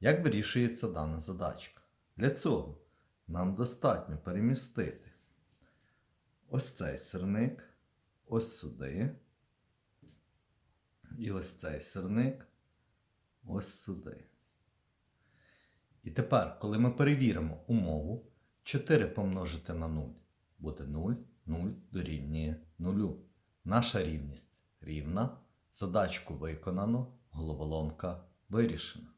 Як вирішується дана задачка? Для цього нам достатньо перемістити ось цей сирник, ось сюди. І ось цей сирник ось сюди. І тепер, коли ми перевіримо умову, 4 помножити на 0 буде 0, 0 дорівнює 0. Наша рівність рівна. Задачку виконано, головоломка вирішена.